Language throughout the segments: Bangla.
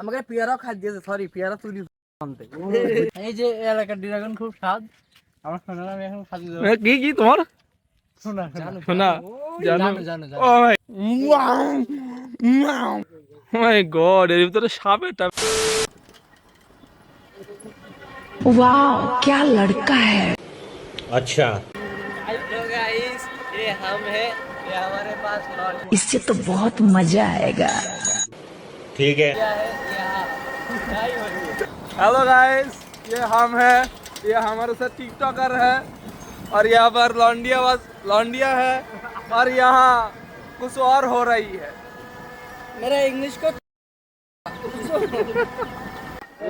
আমাকে পেয়ারাও খাই দিয়েছে সরি পেয়ারা তুলি আনতে এই যে এলাকার ড্রাগন খুব স্বাদ আমার সোনার আমি এখন খাদি দেবো কি কি তোমার সোনা সোনা জানো জানো জানো জানো ও মাই মাই গড এর ভিতরে সাপের টাপ वाह क्या लड़का है अच्छा हेलो गाइस ये हम है ये हमारे पास लॉन्ड्री इससे तो बहुत मजा आएगा ठीक है है यहाँ नहीं हो रही है हेलो गाइस ये हम है ये हमारे साथ टिकटॉकर है और यहाँ पर लौंडिया बस लौंडिया है और यहाँ कुछ और हो रही है मेरा इंग्लिश को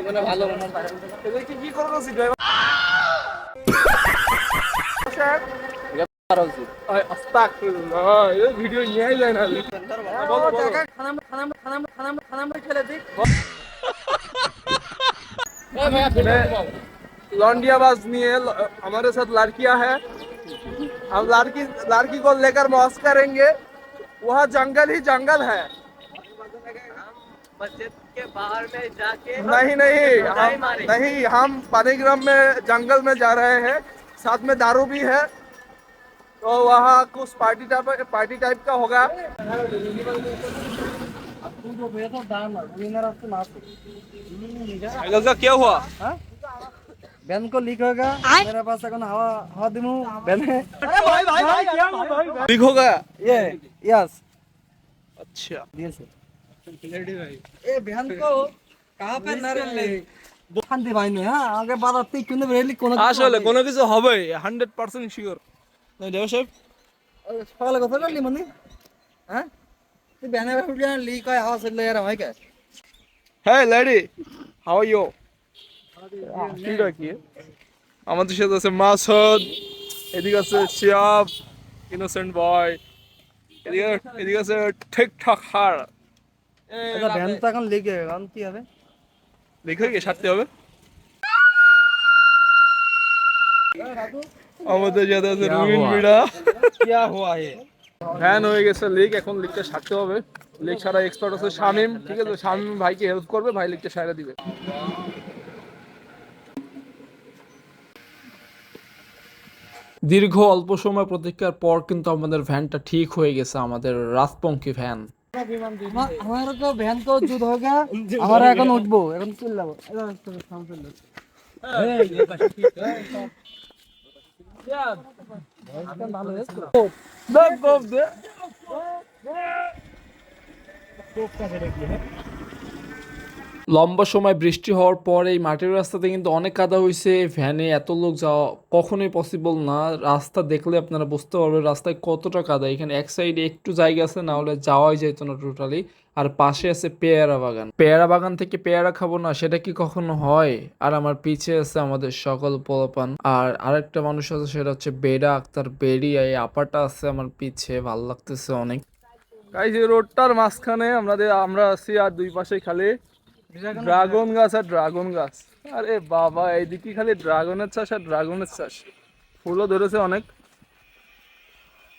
মানে ভালো মনে Tarozzi. नहीं है हमारे साथ लड़कियाँ है हम लड़की लड़की को लेकर मौस करेंगे वह जंगल ही जंगल है के बाहर में जाके नहीं नहीं हम नहीं हम पानीग्राम में जंगल में जा रहे हैं। साथ में दारू भी है। तो वहाँ कुछ पार्टी टाइप पार्टी टाइप का होगा साइकिल का क्या हुआ बैन को लीक होगा मेरे पास अगर हवा हवा दिमू बैन है ठीक होगा ये यस अच्छा दिए से ए बहन को कहाँ पे न रे শান্তি পাইনি হ্যাঁ আগে বাজাতে কিন্তু রেলি কোনো কিছু আসলে হবে। কোনো কিছু হবে হান্ড্রেড পার্সেন্ট শিওর দেব সাহেব। ওই সকালে কথা বললি মানে? হ্যাঁ? তুই ব্যানে উঠলে লিক হয় হাওয়া চললে এরম হয় কে? হ্যাঁ লেডি হাউ আর ইউ ঠিক আছে আমাদের সাথে আছে মাসুদ এদিকে আছে শিয়াব ইনোসেন্ট বয় এদিকে এদিকে আছে ঠিকঠাক হার। আচ্ছা ভ্যান তো এখন লিকে এখন কি হবে? লিখে গিয়ে সারতে হবে। আমাদের যারা রুইন বিড়া আছে রুবিন হে ফ্যান হয়ে গেছে লিগ এখন লিগটা সারতে হবে লিগ সারা এক্সপার্ট আছে শামিম ঠিক আছে শামিম ভাইকে হেল্প করবে ভাই লিগটা সারা দিবে দীর্ঘ অল্প সময় প্রতীক্ষার পর কিন্তু আমাদের ভ্যানটা ঠিক হয়ে গেছে আমাদের রাজপঙ্কি ভ্যান আমার তো ভ্যান তো যুদ্ধ হয়ে গেল আমরা এখন উঠবো এখন চলে যাব ভালো লম্বা সময় বৃষ্টি হওয়ার পর এই মাটির রাস্তাতে কিন্তু অনেক কাদা হয়েছে ভ্যানে এত লোক যাওয়া কখনোই পসিবল না। রাস্তা দেখলে আপনারা বুঝতে পারবেন রাস্তায় কতটা কাদা। এখানে এক সাইডে একটু জায়গা আছে, না হলে যাওয়াই যেত না টোটালি আর পাশে আছে পেয়ারা বাগান। পেয়ারা বাগান থেকে পেয়ারা খাব না, সেটা কি কখনো হয়? আর আমার পিছে আছে আমাদের সকল পোলাপান। আর আরেকটা মানুষ আছে, সেটা হচ্ছে বেডা আক্তার বেডি এই আপাটা আছে আমার পিছে, ভালো লাগতেছে অনেক। এই রোডটার মাঝখানে আমাদের আমরা আছি আর দুই পাশে খালি। ড্রাগন গাছ। আর ড্রাগন গাছ। আরে বাবা এইদিকে খালি ড্রাগনের চাষ আর ড্রাগনের চাষ। ফুলও ধরেছে অনেক।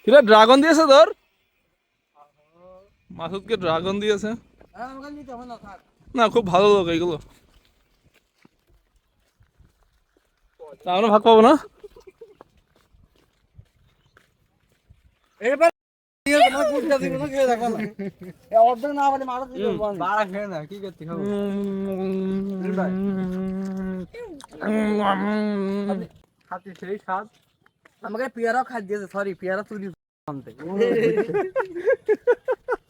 কিরা ড্রাগন দিয়েছে তোর? মাসুদকে ড্রাগন দিয়েছে। না খুব ভালো লোক এইগুলো। আমরা ভাগ পাবো না? আমাকে পেয়ারাও খাই দিয়েছে সরি পেয়ারা তুলি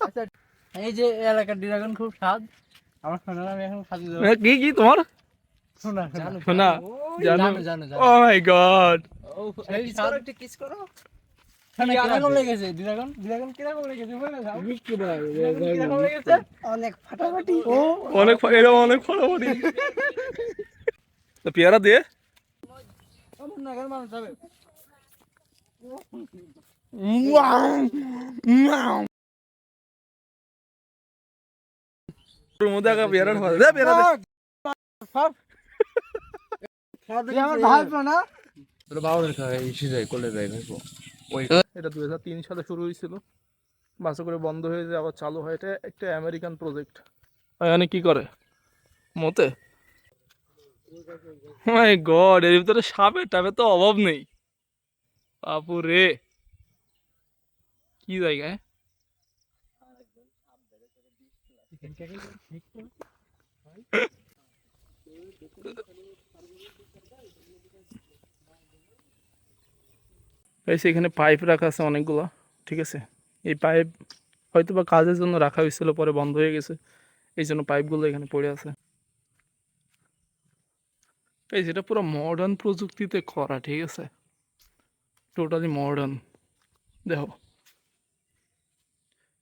আচ্ছা এই যে এলাকার ড্রাগন খুব স্বাদ। আমার সোনার আমি এখন খাদি দেবো। কি কি তোমার? শোনা শোনা জানো। জানো জানো জানো। ও মাই গড এই স্বাদ একটু কিস করো। কীরকম লেগেছে? ড্রাগন ড্রাগন কীরকম লেগেছে? বলে যাও কীরকম লেগেছে? অনেক ফাটাফাটি। ও অনেক ফা- এরকম অনেক ফটাফটি। তো পেয়ারা দিয়ে আমার নাগাল মানুষ হবে। ওর মধ্যে একটা পেয়ারা ঢোকা দে, না এটা দুই হাজার তিন সালে শুরু হয়েছিল। বাসে করে বন্ধ হয়ে যায় আবার চালু হয়। এটা একটা আমেরিকান প্রজেক্ট এখানে কি করে? মতে? মাই গড এর ভিতরে সাপের টাপের তো অভাব নেই। বাপু রে কি জায়গায় এই এখানে পাইপ রাখা আছে অনেকগুলো, ঠিক আছে? এই পাইপ হয়তো বা কাজের জন্য রাখা হয়েছিল, পরে বন্ধ হয়ে গেছে। এই জন্য পাইপগুলো এখানে পড়ে আছে। এই যেটা পুরো মডার্ন প্রযুক্তিতে করা, ঠিক আছে? টোটালি মডার্ন দেখো।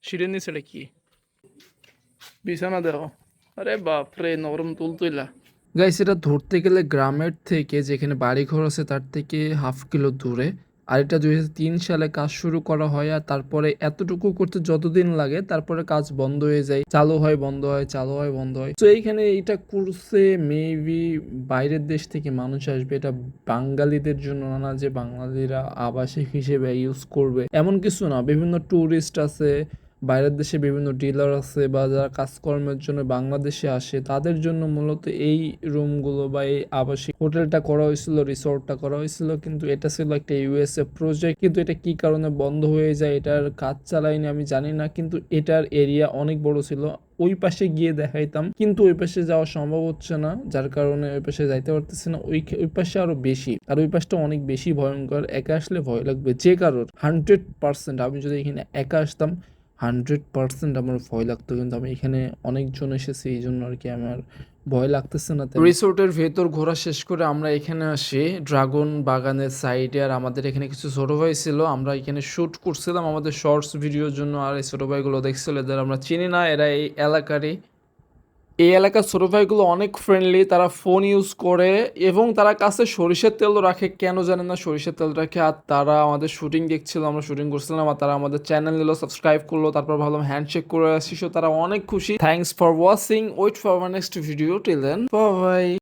সিঁড়ির নিচে এটা কি? বিছানা দেখো। আরে বাপরে, নরম তুলতুইলা। গাইস এটা ধরতে গেলে গ্রামের থেকে, যেখানে বাড়ি ঘর আছে, তার থেকে হাফ কিলো দূরে। আর এটা দুই তিন সালে কাজ শুরু করা হয় আর তারপরে এতটুকু করতে যতদিন লাগে, তারপরে কাজ বন্ধ হয়ে যায়। চালু হয়, বন্ধ হয়, চালু হয়, বন্ধ হয়। তো এইখানে এটা করছে মেবি বাইরের দেশ থেকে মানুষ আসবে। এটা বাঙালিদের জন্য না যে বাঙালিরা আবাসিক হিসেবে ইউজ করবে। এমন কিছু না। বিভিন্ন ট্যুরিস্ট আছে বাইরের দেশে বিভিন্ন ডিলার আছে বা যারা কাজকর্মের জন্য বাংলাদেশে আসে, তাদের জন্য মূলত এই রুমগুলো বা এই আবাসিক হোটেলটা করা হয়েছিল, রিসোর্টটা করা হয়েছিল। কিন্তু এটা ছিল একটা ইউএসএ প্রজেক্ট কিন্তু এটা কি কারণে বন্ধ হয়ে যায়, এটার কাজ চালায়নি আমি জানি না। কিন্তু এটার এরিয়া অনেক বড় ছিল। ওই পাশে গিয়ে দেখাইতাম। কিন্তু ওই পাশে যাওয়া সম্ভব হচ্ছে না, যার কারণে ওই পাশে যাইতে পারতেছি না। ওই ওই পাশে আরও বেশি। আর ওই পাশটা অনেক বেশি ভয়ঙ্কর। একা আসলে ভয় লাগবে যে কারোর। হান্ড্রেড পার্সেন্ট আমি যদি এখানে একা আসতাম হান্ড্রেড পার্সেন্ট আমার ভয় লাগতো, কিন্তু আমি এখানে অনেকজন এসেছি, এই জন্য আর কি আমার ভয় লাগতেছে না রিসোর্টের ভেতর ঘোরা শেষ করে আমরা এখানে আসি ড্রাগন বাগানের সাইডে আর আমাদের এখানে কিছু ছোট ভাই ছিল, আমরা এখানে শ্যুট করছিলাম আমাদের শর্টস ভিডিওর জন্য, আর এই ছোট ভাইগুলো দেখছিল, এদের আমরা চিনি না, এরা এই এলাকারই। এই এলাকার ছোট ভাইগুলো অনেক ফ্রেন্ডলি তারা ফোন ইউজ করে এবং তারা কাছে সরিষার তেল রাখে। কেন জানে না? সরিষার তেল রাখে আর তারা আমাদের শুটিং দেখছিল, আমরা শুটিং করছিলাম আর তারা আমাদের চ্যানেল নিল সাবস্ক্রাইব করল, তারপর ভাবলাম হ্যান্ডশেক করে আসি। তারা অনেক খুশি। Thanks for watching wait for my next video till then bye